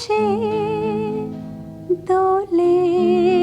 সে দোলে